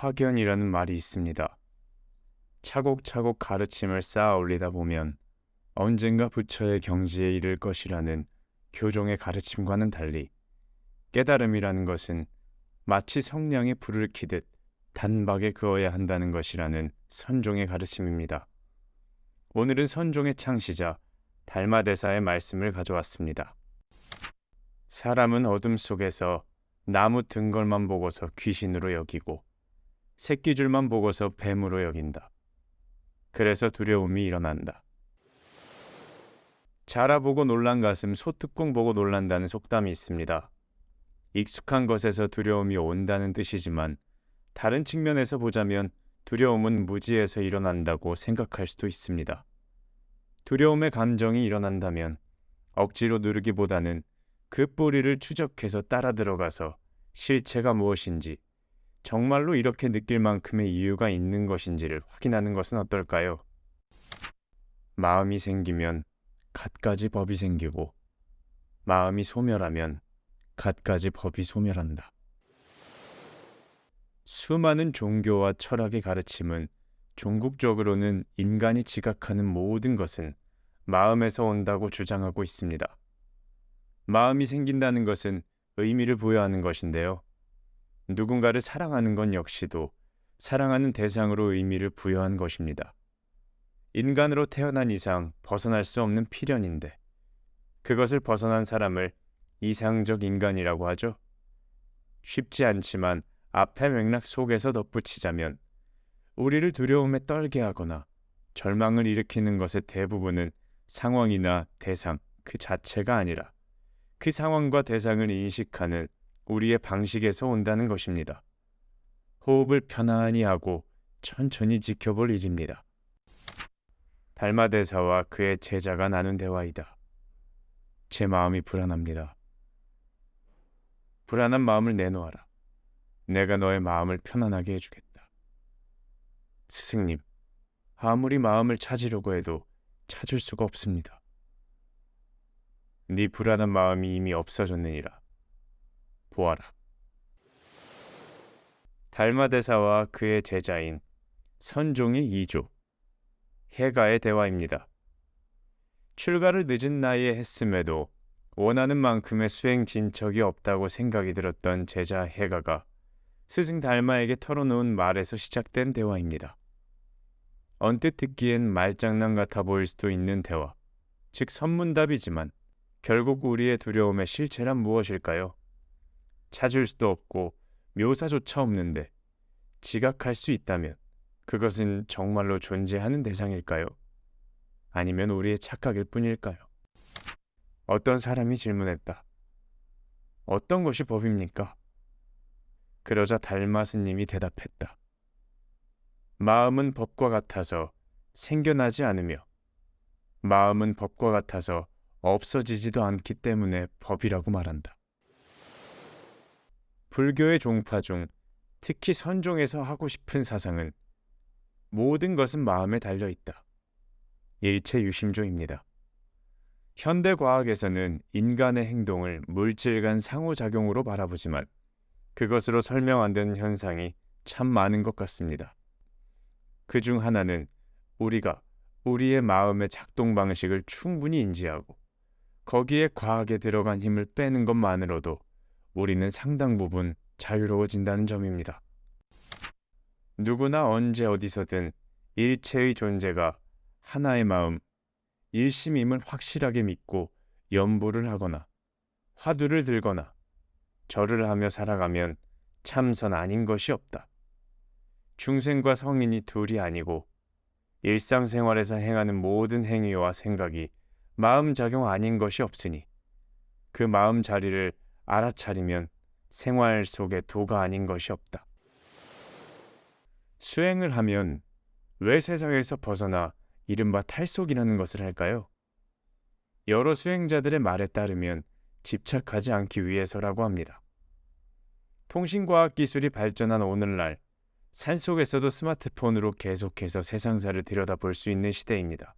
확연이라는 말이 있습니다. 차곡차곡 가르침을 쌓아 올리다 보면 언젠가 부처의 경지에 이를 것이라는 교종의 가르침과는 달리 깨달음이라는 것은 마치 성냥에 불을 켜듯 단박에 그어야 한다는 것이라는 선종의 가르침입니다. 오늘은 선종의 창시자 달마 대사의 말씀을 가져왔습니다. 사람은 어둠 속에서 나무 등걸만 보고서 귀신으로 여기고 새끼줄만 보고서 뱀으로 여긴다. 그래서 두려움이 일어난다. 자라보고 놀란 가슴 소뚜껑 보고 놀란다는 속담이 있습니다. 익숙한 것에서 두려움이 온다는 뜻이지만 다른 측면에서 보자면 두려움은 무지에서 일어난다고 생각할 수도 있습니다. 두려움의 감정이 일어난다면 억지로 누르기보다는 그 뿌리를 추적해서 따라 들어가서 실체가 무엇인지 정말로 이렇게 느낄 만큼의 이유가 있는 것인지를 확인하는 것은 어떨까요? 마음이 생기면 갖가지 법이 생기고 마음이 소멸하면 갖가지 법이 소멸한다. 수많은 종교와 철학의 가르침은 종국적으로는 인간이 지각하는 모든 것은 마음에서 온다고 주장하고 있습니다. 마음이 생긴다는 것은 의미를 부여하는 것인데요. 누군가를 사랑하는 건 역시도 사랑하는 대상으로 의미를 부여한 것입니다. 인간으로 태어난 이상 벗어날 수 없는 필연인데 그것을 벗어난 사람을 이상적 인간이라고 하죠. 쉽지 않지만 앞의 맥락 속에서 덧붙이자면 우리를 두려움에 떨게 하거나 절망을 일으키는 것의 대부분은 상황이나 대상 그 자체가 아니라 그 상황과 대상을 인식하는 우리의 방식에서 온다는 것입니다. 호흡을 편안히 하고 천천히 지켜볼 일입니다. 달마대사와 그의 제자가 나눈 대화이다. 제 마음이 불안합니다. 불안한 마음을 내놓아라. 내가 너의 마음을 편안하게 해주겠다. 스승님, 아무리 마음을 찾으려고 해도 찾을 수가 없습니다. 네 불안한 마음이 이미 없어졌느니라. 보아라. 달마대사와 그의 제자인 선종의 이조 해가의 대화입니다. 출가를 늦은 나이에 했음에도 원하는 만큼의 수행 진척이 없다고 생각이 들었던 제자 해가가 스승 달마에게 털어놓은 말에서 시작된 대화입니다. 언뜻 듣기엔 말장난 같아 보일 수도 있는 대화, 즉 선문답이지만 결국 우리의 두려움의 실체란 무엇일까요? 찾을 수도 없고 묘사조차 없는데 지각할 수 있다면 그것은 정말로 존재하는 대상일까요? 아니면 우리의 착각일 뿐일까요? 어떤 사람이 질문했다. 어떤 것이 법입니까? 그러자 달마스님이 대답했다. 마음은 법과 같아서 생겨나지 않으며 마음은 법과 같아서 없어지지도 않기 때문에 법이라고 말한다. 불교의 종파 중 특히 선종에서 하고 싶은 사상은 모든 것은 마음에 달려 있다. 일체 유심조입니다. 현대 과학에서는 인간의 행동을 물질 간 상호작용으로 바라보지만 그것으로 설명 안 되는 현상이 참 많은 것 같습니다. 그 중 하나는 우리가 우리의 마음의 작동 방식을 충분히 인지하고 거기에 과학에 들어간 힘을 빼는 것만으로도 우리는 상당 부분 자유로워진다는 점입니다. 누구나 언제 어디서든 일체의 존재가 하나의 마음, 일심임을 확실하게 믿고 연보를 하거나 화두를 들거나 절을 하며 살아가면 참선 아닌 것이 없다. 중생과 성인이 둘이 아니고 일상생활에서 행하는 모든 행위와 생각이 마음 작용 아닌 것이 없으니 그 마음 자리를 알아차리면 생활 속에 도가 아닌 것이 없다. 수행을 하면 왜 세상에서 벗어나 이른바 탈속이라는 것을 할까요? 여러 수행자들의 말에 따르면 집착하지 않기 위해서라고 합니다. 통신과학 기술이 발전한 오늘날 산속에서도 스마트폰으로 계속해서 세상사를 들여다볼 수 있는 시대입니다.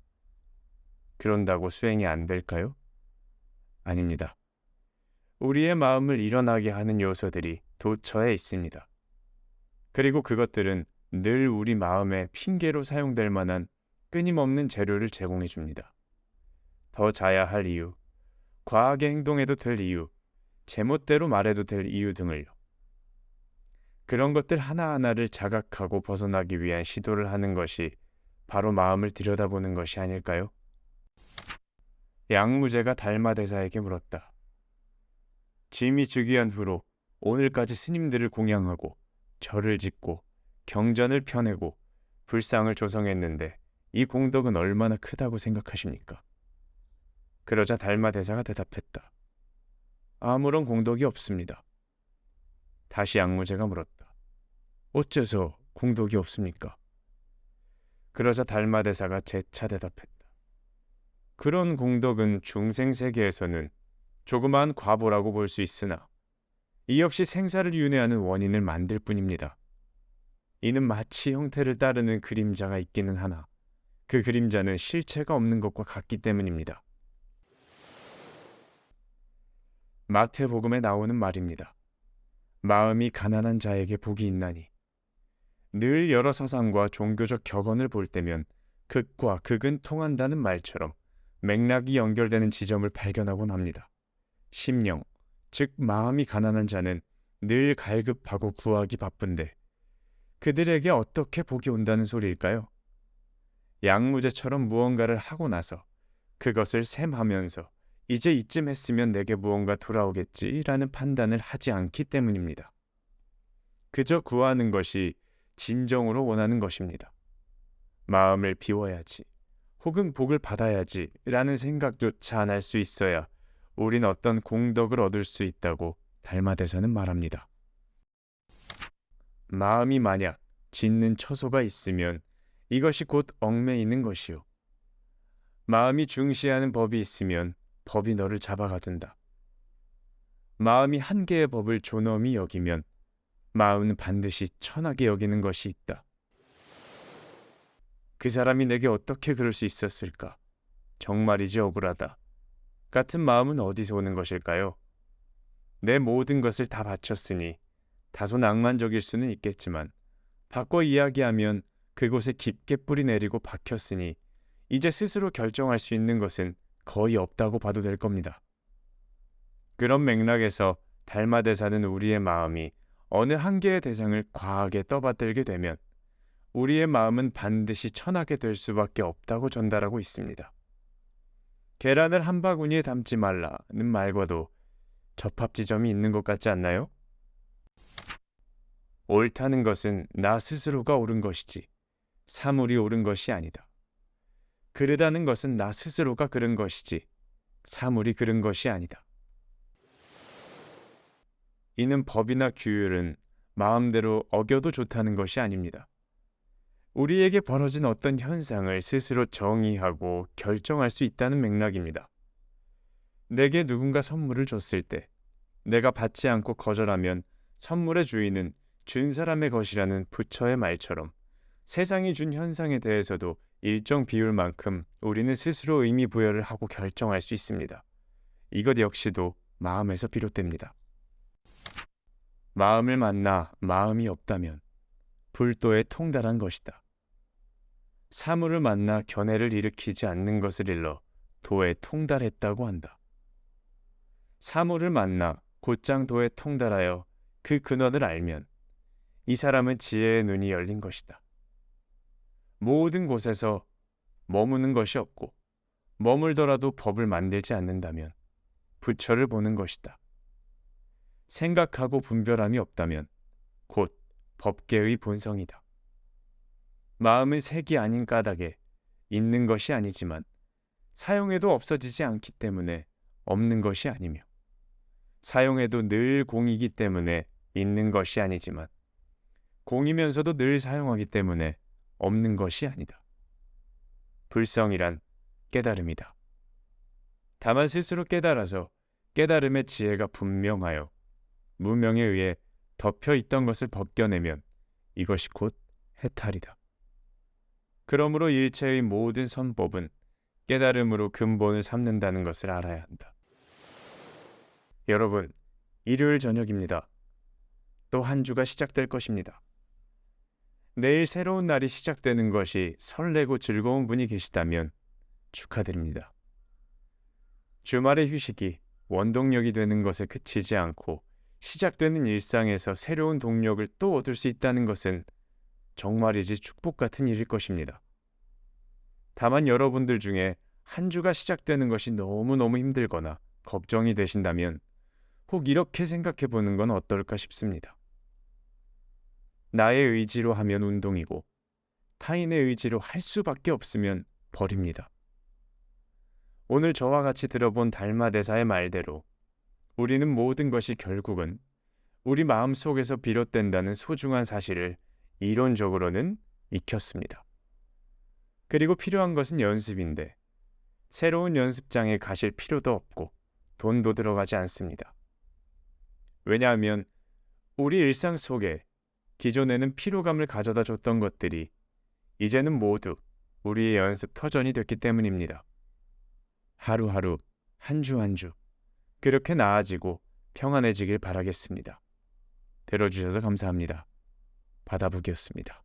그런다고 수행이 안 될까요? 아닙니다. 우리의 마음을 일어나게 하는 요소들이 도처에 있습니다. 그리고 그것들은 늘 우리 마음의 핑계로 사용될 만한 끊임없는 재료를 제공해 줍니다. 더 자야 할 이유, 과하게 행동해도 될 이유, 제멋대로 말해도 될 이유 등을요. 그런 것들 하나하나를 자각하고 벗어나기 위한 시도를 하는 것이 바로 마음을 들여다보는 것이 아닐까요? 양무제가 달마 대사에게 물었다. 짐이 즉위한 후로 오늘까지 스님들을 공양하고 절을 짓고 경전을 펴내고 불상을 조성했는데 이 공덕은 얼마나 크다고 생각하십니까? 그러자 달마 대사가 대답했다. 아무런 공덕이 없습니다. 다시 양무제가 물었다. 어째서 공덕이 없습니까? 그러자 달마 대사가 재차 대답했다. 그런 공덕은 중생 세계에서는 조그마한 과보라고 볼 수 있으나 이 역시 생사를 윤회하는 원인을 만들 뿐입니다. 이는 마치 형태를 따르는 그림자가 있기는 하나 그 그림자는 실체가 없는 것과 같기 때문입니다. 마태복음에 나오는 말입니다. 마음이 가난한 자에게 복이 있나니 늘 여러 사상과 종교적 격언을 볼 때면 극과 극은 통한다는 말처럼 맥락이 연결되는 지점을 발견하곤 합니다. 심령, 즉 마음이 가난한 자는 늘 갈급하고 구하기 바쁜데 그들에게 어떻게 복이 온다는 소리일까요? 양무제처럼 무언가를 하고 나서 그것을 셈하면서 이제 이쯤 했으면 내게 무언가 돌아오겠지라는 판단을 하지 않기 때문입니다. 그저 구하는 것이 진정으로 원하는 것입니다. 마음을 비워야지, 혹은 복을 받아야지라는 생각조차 안 할 수 있어야 우린 어떤 공덕을 얻을 수 있다고 달마대사는 말합니다. 마음이 만약 짓는 처소가 있으면 이것이 곧 얽매이는 것이요. 마음이 중시하는 법이 있으면 법이 너를 잡아가둔다. 마음이 한 개의 법을 존엄히 여기면 마음은 반드시 천하게 여기는 것이 있다. 그 사람이 내게 어떻게 그럴 수 있었을까? 정말이지 억울하다. 같은 마음은 어디서 오는 것일까요? 내 모든 것을 다 바쳤으니 다소 낭만적일 수는 있겠지만 바꿔 이야기하면 그곳에 깊게 뿌리 내리고 박혔으니 이제 스스로 결정할 수 있는 것은 거의 없다고 봐도 될 겁니다. 그런 맥락에서 달마대사는 우리의 마음이 어느 한 개의 대상을 과하게 떠받들게 되면 우리의 마음은 반드시 천하게 될 수밖에 없다고 전달하고 있습니다. 계란을 한 바구니에 담지 말라는 말과도 접합 지점이 있는 것 같지 않나요? 옳다는 것은 나 스스로가 옳은 것이지 사물이 옳은 것이 아니다. 그르다는 것은 나 스스로가 그른 것이지 사물이 그른 것이 아니다. 이는 법이나 규율은 마음대로 어겨도 좋다는 것이 아닙니다. 우리에게 벌어진 어떤 현상을 스스로 정의하고 결정할 수 있다는 맥락입니다. 내게 누군가 선물을 줬을 때 내가 받지 않고 거절하면 선물의 주인은 준 사람의 것이라는 부처의 말처럼 세상이 준 현상에 대해서도 일정 비율만큼 우리는 스스로 의미 부여를 하고 결정할 수 있습니다. 이것 역시도 마음에서 비롯됩니다. 마음을 만나 마음이 없다면 불도에 통달한 것이다. 사물을 만나 견해를 일으키지 않는 것을 일러 도에 통달했다고 한다. 사물을 만나 곧장 도에 통달하여 그 근원을 알면 이 사람은 지혜의 눈이 열린 것이다. 모든 곳에서 머무는 것이 없고 머물더라도 법을 만들지 않는다면 부처를 보는 것이다. 생각하고 분별함이 없다면 곧 법계의 본성이다. 마음은 색이 아닌 까닭에 있는 것이 아니지만 사용해도 없어지지 않기 때문에 없는 것이 아니며 사용해도 늘 공이기 때문에 있는 것이 아니지만 공이면서도 늘 사용하기 때문에 없는 것이 아니다. 불성이란 깨달음이다. 다만 스스로 깨달아서 깨달음의 지혜가 분명하여 무명에 의해 덮여 있던 것을 벗겨내면 이것이 곧 해탈이다. 그러므로 일체의 모든 선법은 깨달음으로 근본을 삼는다는 것을 알아야 한다. 여러분, 일요일 저녁입니다. 또 한 주가 시작될 것입니다. 내일 새로운 날이 시작되는 것이 설레고 즐거운 분이 계시다면 축하드립니다. 주말의 휴식이 원동력이 되는 것에 그치지 않고 시작되는 일상에서 새로운 동력을 또 얻을 수 있다는 것은 정말이지 축복 같은 일일 것입니다. 다만 여러분들 중에 한 주가 시작되는 것이 너무너무 힘들거나 걱정이 되신다면 혹 이렇게 생각해 보는 건 어떨까 싶습니다. 나의 의지로 하면 운동이고 타인의 의지로 할 수밖에 없으면 벌입니다. 오늘 저와 같이 들어본 달마대사의 말대로 우리는 모든 것이 결국은 우리 마음 속에서 비롯된다는 소중한 사실을 이론적으로는 익혔습니다. 그리고 필요한 것은 연습인데 새로운 연습장에 가실 필요도 없고 돈도 들어가지 않습니다. 왜냐하면 우리 일상 속에 기존에는 피로감을 가져다 줬던 것들이 이제는 모두 우리의 연습 터전이 됐기 때문입니다. 하루하루, 한 주 한 주, 그렇게 나아지고 평안해지길 바라겠습니다. 들어주셔서 감사합니다. 바다북이었습니다.